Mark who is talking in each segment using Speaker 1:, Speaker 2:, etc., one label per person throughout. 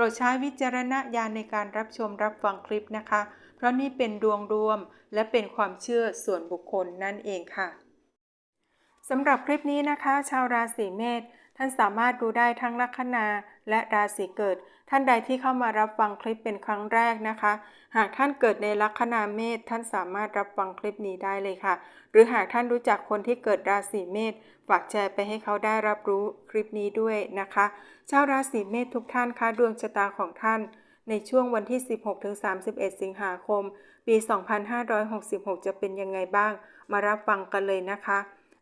Speaker 1: รดใช้วิจารณญาณในการรับชมรับฟังคลิปนะคะ เพราะนี่เป็นดวงรวมและเป็นความเชื่อส่วนบุคคลนั่นเองค่ะสำหรับคลิปนี้นะคะ ชาวราศีเมษ ท่านสามารถดูได้ทั้งลัคนาและราศีเกิด ท่านใดที่เข้ามารับฟังคลิปเป็นครั้งแรกนะคะ หากท่านเกิดในลัคนาเมษท่านสามารถรับฟังคลิปนี้ได้เลยค่ะ หรือหากท่านรู้จักคนที่เกิดราศีเมษฝากแชร์ไปให้เขาได้รับรู้คลิปนี้ด้วยนะคะชาวราศีเมษทุกท่านคะดวงชะตาของท่านในช่วงวันที่ 16-31 สิงหาคม ปี 2566 จะเป็นยังไงบ้าง มารับฟังกันเลยนะคะ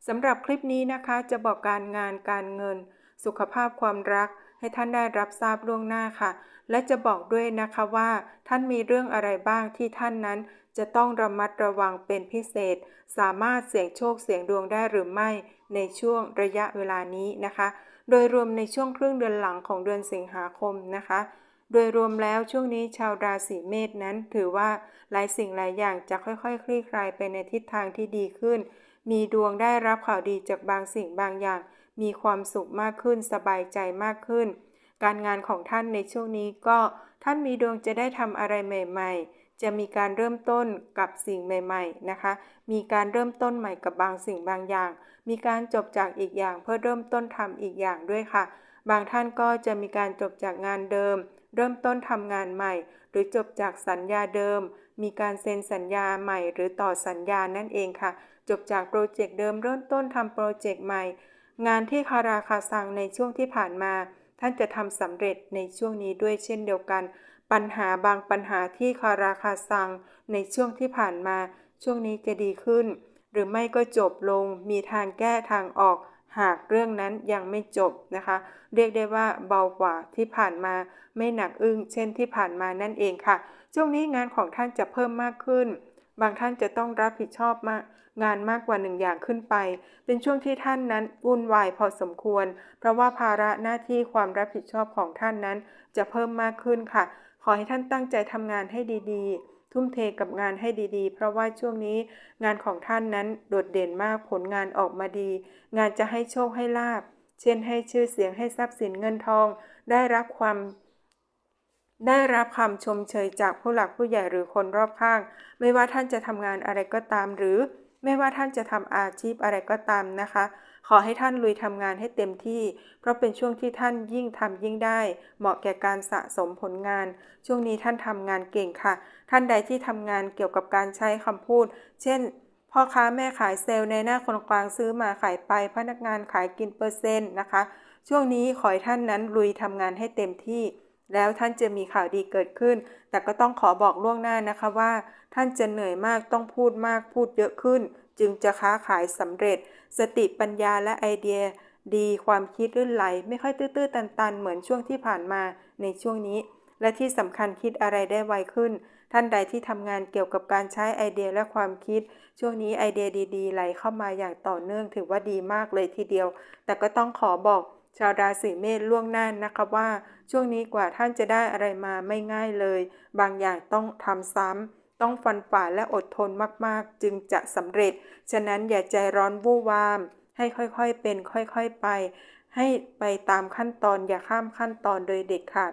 Speaker 1: สำหรับคลิปนี้นะคะจะบอกการงานการเงิน สุขภาพความรักให้ท่านได้รับทราบล่วงหน้าค่ะ และจะบอกด้วยนะคะว่าท่านมีเรื่องอะไรบ้างที่ท่านนั้นจะต้องระมัดระวังเป็นพิเศษ สามารถเสี่ยงโชคเสี่ยงดวงได้หรือไม่ในช่วงระยะเวลานี้นะคะ โดยรวมในช่วงครึ่งเดือนหลังของเดือนสิงหาคมนะคะ โดยรวมแล้วช่วงนี้ชาวราศีเมษนั้นถือว่าหลายสิ่งหลายอย่างจะค่อยๆ คลี่คลายไปในทิศทางที่ดีขึ้น มีดวงได้รับข่าวดีจากบางสิ่งบางอย่าง มีความสุขมากขึ้น สบายใจมากขึ้น การงานของท่านในช่วงนี้ก็ท่านมีดวงจะได้ทำอะไรใหม่ ๆ จะมีการเริ่มต้นกับสิ่งใหม่ ๆ นะคะ มีการเริ่มต้นใหม่กับบางสิ่งบางอย่าง มีการจบจากอีกอย่าง เพื่อเริ่มต้นทำอีกอย่างด้วยค่ะ บางท่านก็จะมีการจบจากงานเดิม เริ่มต้นทำงานใหม่ หรือจบจากสัญญาเดิม มีการเซ็นสัญญาใหม่ หรือต่อสัญญานั่นเองค่ะ จบจากโปรเจกต์เดิมเริ่มต้นทำโปรเจกต์ใหม่ งานที่คาราคาซังในช่วงที่ผ่านมา ท่านจะทำสำเร็จในช่วงนี้ด้วยเช่นเดียวกัน ปัญหาบางปัญหาที่คาราคาซังในช่วงที่ผ่านมา ช่วงนี้จะดีขึ้น หรือไม่ก็จบลงมีทางแก้ทางออกหากเรื่องนั้นยังไม่จบนะคะ เรียกได้ว่าเบากว่าที่ผ่านมาไม่หนักอึ้งเช่นที่ผ่านมานั่นเองค่ะ ช่วงนี้งานของท่านจะเพิ่มมากขึ้น บางท่านจะต้องรับผิดชอบมากงานมากกว่าหนึ่งอย่างขึ้นไป เป็นช่วงที่ท่านนั้นวุ่นวายพอสมควร เพราะว่าภาระหน้าที่ความรับผิดชอบของท่านนั้น จะเพิ่มมากขึ้นค่ะ ขอให้ท่านตั้งใจทำงานให้ดีๆ ทุ่มเทกับงานให้ดีๆ เพราะว่าช่วงนี้งานของท่านนั้นโดดเด่นมากผลงานออกมาดี งานจะให้โชคให้ลาบ เช่นให้ชื่อเสียงให้ทรัพย์สินเงินทอง ได้รับความ ได้รับคำชมเชยจากผู้หลักผู้ใหญ่หรือคนรอบข้าง ไม่ว่าท่านจะทำงานอะไรก็ตามหรือ ไม่ว่าท่านจะทำอาชีพอะไรก็ตามนะคะ ขอให้ท่านลุยทำงานให้เต็มที่ เพราะเป็นช่วงที่ท่านยิ่งทำยิ่งได้ เหมาะแก่การสะสมผลงาน ช่วงนี้ท่านทำงานเก่งค่ะ ท่านใดที่ทำงานเกี่ยวกับการใช้คำพูด เช่นพ่อค้าแม่ขายเซลล์ในหน้าคนกลางซื้อมาขายไปพนักงานขายกินเปอร์เซ็นต์นะคะ ช่วงนี้ขอให้ท่านนั้นลุยทำงานให้เต็มที่ แล้วท่านจะมีข่าวดีเกิดขึ้น แต่ก็ต้องขอบอกล่วงหน้านะคะว่า ท่านจะเหนื่อยมากต้องพูดมากพูดเยอะขึ้น จึงจะค้าขายสำเร็จ สติปัญญาและไอเดีย ดีความคิดลื่นไหล ไม่ค่อยตื้อๆตันๆ เหมือนช่วงที่ผ่านมาในช่วงนี้ และที่สำคัญคิดอะไรได้ไวขึ้น ท่านใดที่ทำงานเกี่ยวกับการใช้ไอเดียและความคิด ช่วงนี้ไอเดียดี ๆ ไหลเข้ามาอย่างต่อเนื่องถือว่าดีมากเลยทีเดียว แต่ก็ต้องขอบอก ชาวราศีเมษล่วงหน้านะคะว่า ช่วงนี้กว่าท่านจะได้อะไรมาไม่ง่ายเลย บางอย่างต้องทำซ้ำต้องฟันฝ่าและอดทนมากๆ จึงจะสำเร็จ ฉะนั้นอย่าใจร้อนวู่วาม ให้ค่อยๆเป็นค่อยๆไป ให้ไปตามขั้นตอนอย่าข้ามขั้นตอนโดยเด็ดขาด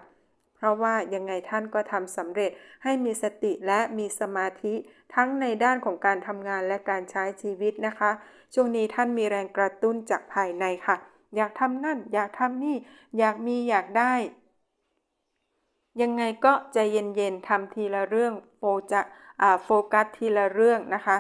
Speaker 1: เพราะว่ายังไงท่านก็ทำสำเร็จให้มีสติและมีสมาธิทั้งในด้านของการทำงานและการใช้ชีวิตนะคะ ช่วงนี้ท่านมีแรงกระตุ้นจากภายในค่ะ อยากทำนั่น อยากทำนี่ อยากมีอยากได้ ยังไงก็ใจเย็นๆทำทีละเรื่องโฟจะโฟกัสทีละเรื่องนะคะ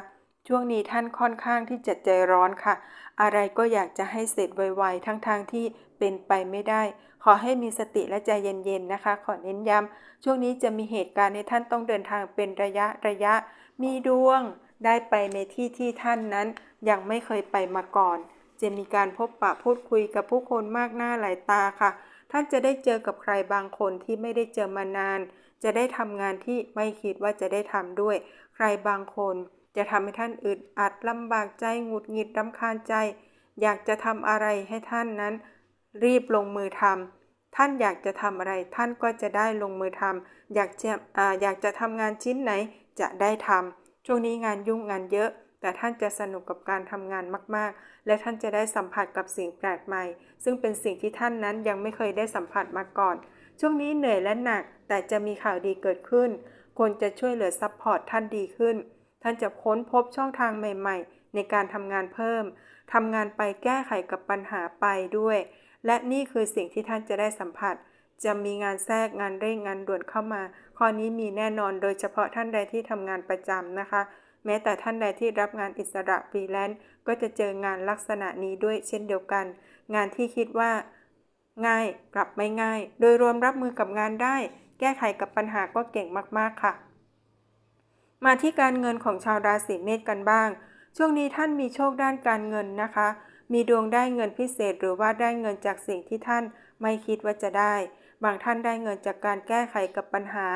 Speaker 1: ช่วงนี้ท่านค่อนข้างที่จะใจร้อนค่ะ อะไรก็อยากจะให้เสร็จไวๆทั้งๆทที่เป็นไปไม่ได้ ขอให้มีสติและใจเย็นๆนะคะ ขอเน้นย้ำช่วงนี้จะมีเหตุการณ์ในท่านต้องเดินทางเป็นระยะระยะ มีดวงได้ไปในที่ที่ท่านนั้นยังไม่เคยไปมาก่อน จะมีการพบปะพูดคุยกับผู้คนมากหน้าหลายตาค่ะ ท่านจะได้เจอกับใครบางคนที่ไม่ได้เจอมานานจจะได้ทำงานที่ไม่คิดว่าจะได้ทำด้วย ใครบางคนจะทำให้ท่านอึดอัดลำบากใจหงุดหงิดรำคาญใจ อยากจะทำอะไรให้ท่านนั้น รีบลงมือทำท่านอยากจะทำอะไร ท่านก็จะได้ลงมือทำอยากจะออยากจะทำงานชิ้นไหนจะได้ทำช่วงนี้งานยุ่งงานเยอะ แต่ท่านจะสนุกกับการทำงานมาก ๆ และท่านจะได้สัมผัสกับสิ่งแปลกใหม่ ซึ่งเป็นสิ่งที่ท่านนั้นยังไม่เคยได้สัมผัสมาก่อน ช่วงนี้เหนื่อยและหนัก แต่จะมีข่าวดีเกิดขึ้น คนจะช่วยเหลือซัพพอร์ตท่านดีขึ้น ท่านจะค้นพบช่องทางใหม่ ๆ ในการทำงานเพิ่มทำงานไปแก้ไขกับปัญหาไปด้วย และนี่คือสิ่งที่ท่านจะได้สัมผัส จะมีงานแทรกงานเร่งงานด่วนเข้ามา ข้อนี้มีแน่นอนโดยเฉพาะท่านใดที่ทำงานประจำนะคะ แม้แต่ท่านใดที่รับงานอิสระฟรีแลนซ์ก็จะเจองานลักษณะนี้ด้วยเช่นเดียวกัน งานที่คิดว่า ง่ายกลับไม่ง่าย โดยรวมรับมือกับงานได้ แก้ไขกับปัญหาก็เก่งมากๆค่ะ มาที่การเงินของชาวราศีเมษกันบ้าง ช่วงนี้ท่านมีโชคด้านการเงินนะคะ มีดวงได้เงินพิเศษ หรือว่าได้เงินจากสิ่งที่ท่านไม่คิดว่าจะได้ บางท่านได้เงินจากการแก้ไขกับปัญหา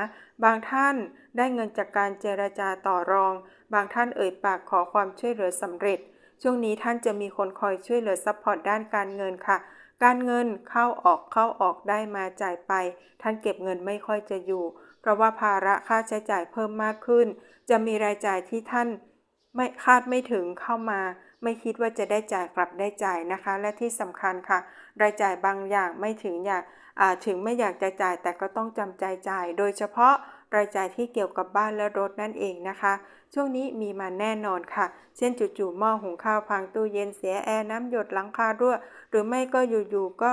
Speaker 1: บางท่าน ได้เงินจากการเจรจาต่อรอง บางท่านเอ่ยปากขอความช่วยเหลือสำเร็จ ช่วงนี้ท่านจะมีคนคอยช่วยเหลือซัพพอร์ตด้านการเงินค่ะ การเงินเข้าออกเข้าออกได้มาจ่ายไป ท่านเก็บเงินไม่ค่อยจะอยู่ เพราะว่าภาระค่าใช้จ่ายเพิ่มมากขึ้น จะมีรายจ่ายที่ท่านไม่คาดไม่ถึงเข้ามา ไม่คิดว่าจะได้จ่ายกลับได้จ่ายนะคะ และที่สำคัญค่ะ รายจ่ายบางอย่างไม่ถึงอยากถึงไม่อยากจะจ่ายแต่ก็ต้องจำใจจ่าย โดยเฉพาะ รายจ่ายที่เกี่ยวกับบ้านและรถนั่นเองนะคะ ช่วงนี้มีมาแน่นอนค่ะ เช่นจู่ๆหม้อหุงข้าวพังตู้เย็นเสียแอร์น้ำหยดหลังคารั่ว หรือไม่ก็อยู่ๆก็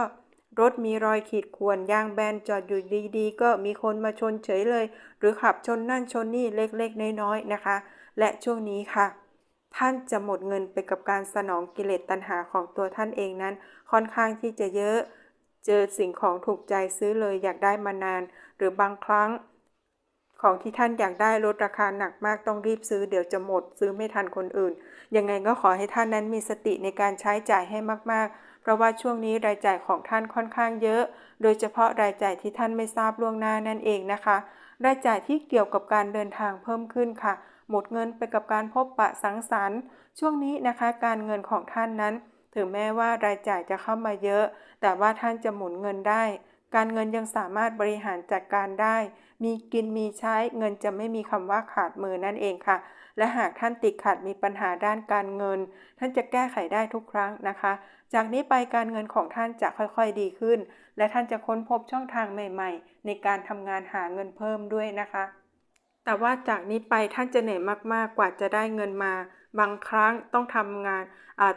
Speaker 1: รถมีรอยขีดข่วนยางแบนจอดอยู่ดีๆ ก็มีคนมาชนเฉยเลย หรือขับชนนั่นชนนี่เล็กๆ น้อยๆนะคะ และช่วงนี้ค่ะ ท่านจะหมดเงินไปกับการสนองกิเลสตัณหาของตัวท่านเองนั้น ค่อนข้างที่จะเยอะ เจอสิ่งของถูกใจซื้อเลยอยากได้มานาน หรือบางครั้ง ของที่ท่านอยากได้ลดราคาหนักมากต้องรีบซื้อเดี๋ยวจะหมด ซื้อไม่ทันคนอื่น ยังไงก็ขอให้ท่านนั้นมีสติในการใช้จ่ายให้มาก ๆ เพราะว่าช่วงนี้รายจ่ายของท่านค่อนข้างเยอะ โดยเฉพาะรายจ่ายที่ท่านไม่ทราบล่วงหน้านั่นเองนะคะ รายจ่ายที่เกี่ยวกับการเดินทางเพิ่มขึ้นค่ะ หมดเงินไปกับการพบปะสังสรรค์ ช่วงนี้นะคะ การเงินของท่านนั้น ถึงแม้ว่ารายจ่ายจะเข้ามาเยอะ แต่ว่าท่านจะหมุนเงินได้ การเงินยังสามารถบริหารจัดการได้ มีกินมีใช้เงินจะไม่มีคำว่าขาดมือนั่นเองค่ะ และหากท่านติดขัดมีปัญหาด้านการเงิน ท่านจะแก้ไขได้ทุกครั้งนะคะ จากนี้ไปการเงินของท่านจะค่อยๆดีขึ้น และท่านจะค้นพบช่องทางใหม่ ๆ ในการทำงานหาเงินเพิ่มด้วยนะคะ แต่ว่าจากนี้ไปท่านจะเหนื่อยมากๆกว่าจะได้เงินมา บางครั้งต้องทำงาน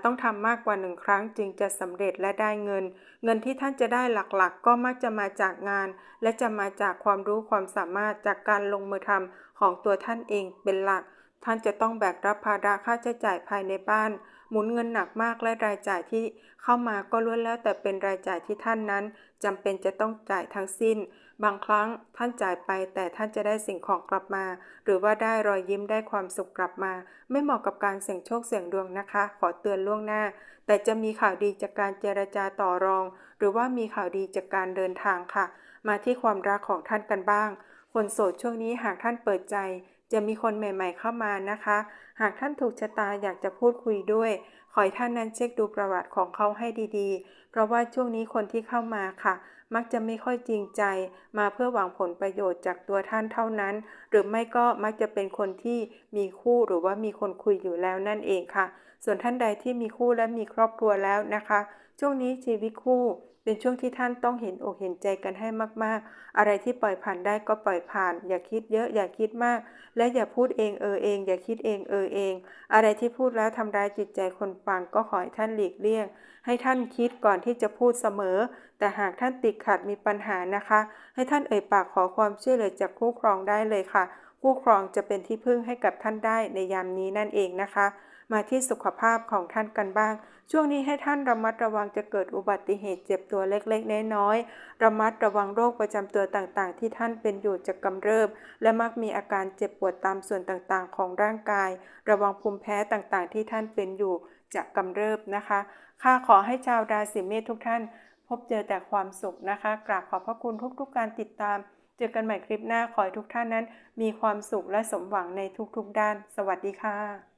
Speaker 1: ต้องทำมากกว่าหนึ่งครั้งจึงจะสำเร็จและได้เงิน เงินที่ท่านจะได้หลักๆ ก็มักจะมาจากงาน และจะมาจากความรู้ความสามารถจากการลงมือทำของตัวท่านเองเป็นหลัก ท่านจะต้องแบกรับภาระค่าใช้จ่ายภายในบ้าน หมุนเงินหนักมากและรายจ่ายที่เข้ามาก็ล้วนแล้วแต่เป็นรายจ่ายที่ท่านนั้นจำเป็นจะต้องจ่ายทั้งสิ้น บางครั้งท่านจ่ายไปแต่ท่านจะได้สิ่งของกลับมา หรือว่าได้รอยยิ้มได้ความสุขกลับมา ไม่เหมาะกับการเสี่ยงโชคเสี่ยงดวงนะคะ ขอเตือนล่วงหน้า แต่จะมีข่าวดีจากการเจรจาต่อรอง หรือว่ามีข่าวดีจากการเดินทางค่ะ มาที่ความรักของท่านกันบ้าง คนโสดช่วงนี้หากท่านเปิดใจ จะมีคนใหม่ ๆ เข้ามานะคะ หากท่านถูกชะตาอยากจะพูดคุยด้วยขอให้ท่านนั้นเช็คดูประวัติของเขาให้ดีๆ เพราะว่าช่วงนี้คนที่เข้ามาค่ะ มักจะไม่ค่อยจริงใจ มาเพื่อหวังผลประโยชน์จากตัวท่านเท่านั้น หรือไม่ก็มักจะเป็นคนที่มีคู่หรือว่ามีคนคุยอยู่แล้วนั่นเองค่ะ ส่วนท่านใดที่มีคู่และมีครอบครัวแล้วนะคะ ช่วงนี้ชีวิตคู่เป็นช่วงที่ท่านต้องเห็นอกเห็นใจกันให้มาก ๆ อะไรที่ปล่อยผ่านได้ก็ปล่อยผ่าน อย่าคิดเยอะอย่าคิดมาก และอย่าพูดเองเออเอง อย่าคิดเองเออเอง อะไรที่พูดแล้วทำร้ายจิตใจคนฟังก็ขอให้ท่านหลีกเลี่ยง ให้ท่านคิดก่อนที่จะพูดเสมอ แต่หากท่านติดขัดมีปัญหานะคะ ให้ท่านเอ่ยปากขอความช่วยเหลือจากคู่ครองได้เลยค่ะ คู่ครองจะเป็นที่พึ่งให้กับท่านได้ในยามนี้นั่นเองนะคะ มาที่สุขภาพของท่านกันบ้าง ช่วงนี้ให้ท่านระมัดระวังจะเกิดอุบัติเหตุเจ็บตัวเล็กๆน้อยๆระมัดระวังโรคประจำตัวต่างๆ ที่ท่านเป็นอยู่จะกำเริบ และมักมีอาการเจ็บปวดตามส่วนต่างๆ ของร่างกาย ระวังภูมิแพ้ต่างๆ ที่ท่านเป็นอยู่จะกำเริบนะคะค่าขอให้ชาวราศีเมษทุกท่าน พบเจอแต่ความสุขนะคะกราบขอบพระคุณทุกๆการติดตาม เจอกันใหม่คลิปหน้าขอให้ทุกท่านนั้น มีความสุขและสมหวังในทุกๆด้าน สวัสดีค่ะ